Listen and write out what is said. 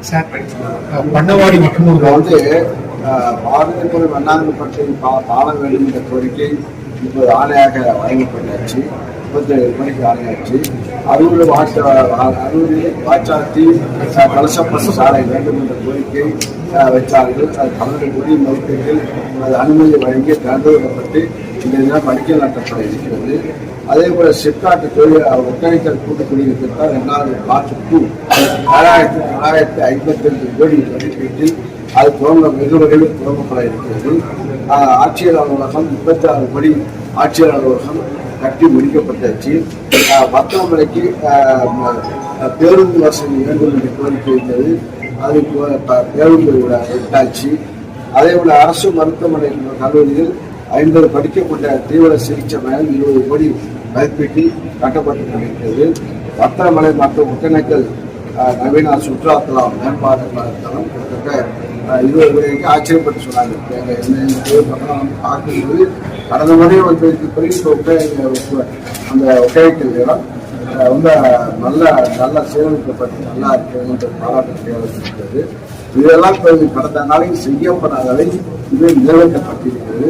Sir Pannavadi மற்றும் இப்போ வந்து பாரதியத்துறை வண்ணாங்கப்பட்டி பா பாட வேண்டும் என்ற கோரிக்கை இப்போது ஆணையாக வழங்கப்பட்டாச்சு. முப்பத்தேழு மணிக்கு ஆணையாச்சு. அறுபது வாட்ச அறுபது வாச்சாத்தி கலசப்பட்ட சாலை வேண்டும் என்ற கோரிக்கை அஹ், வச்சார்கள் அது பன்னெண்டு கோடி மதிப்பீட்டில் அது அனுமதி வழங்கி தேர்ந்தெடுக்கப்பட்டு இந்த தினம் அடிக்கல் இருக்கிறது? அதே போல சிப்காட்டு தொழில் ஒக்கணிக்கல் கூட்டுக்குடிய திட்டம் ரெண்டாவது பார்ட் டூ ஏழாயிரத்தி தொள்ளாயிரத்தி ஐம்பத்தி ரெண்டு கோடி மதிப்பீட்டில் அது துவங்க வெகு வகையில் துவங்கப்பட இருக்கிறது ஆட்சியர் அலுவலகம் முப்பத்தி ஆறு கோடி ஆட்சியர் அலுவலகம் கட்டி முடிக்கப்பட்டாச்சு. மருத்துவமனைக்கு பேருந்து வசதி வேண்டும் என்று கோரிக்கை இருந்தது. அது பேருந்து விட்டாச்சு. அதே போல அரசு மருத்துவமனை கல்லூரியில் ஐம்பது படிக்கக்கூடிய தீவிர சிகிச்சை மையம் இருபது கோடி மதிப்பீட்டில் கட்டப்பட்டு கொண்டிருக்கிறது வத்தரமலை மற்றும் ஒகேனக்கல் நவீன சுற்றுலாத்தலம் மேம்பாடு தளம் கிட்டத்தட்ட இருபது கோடிக்கு ஆச்சரியப்பட்டு சொன்னாங்க. என்ன பக்கம் பார்க்கும்போது கடந்த முறை வந்து பிறகு இப்போ ஒகே- அந்த ஒகேனக்கல் இடம் ரொம்ப நல்ல நல்ல சேமிக்கப்பட்டு நல்லா இருக்கிறது பாராட்டு இதெல்லாம் கடந்த நாளில் செய்யப்படாதவை இது நிறைவேற்றப்பட்டிருக்கிறது.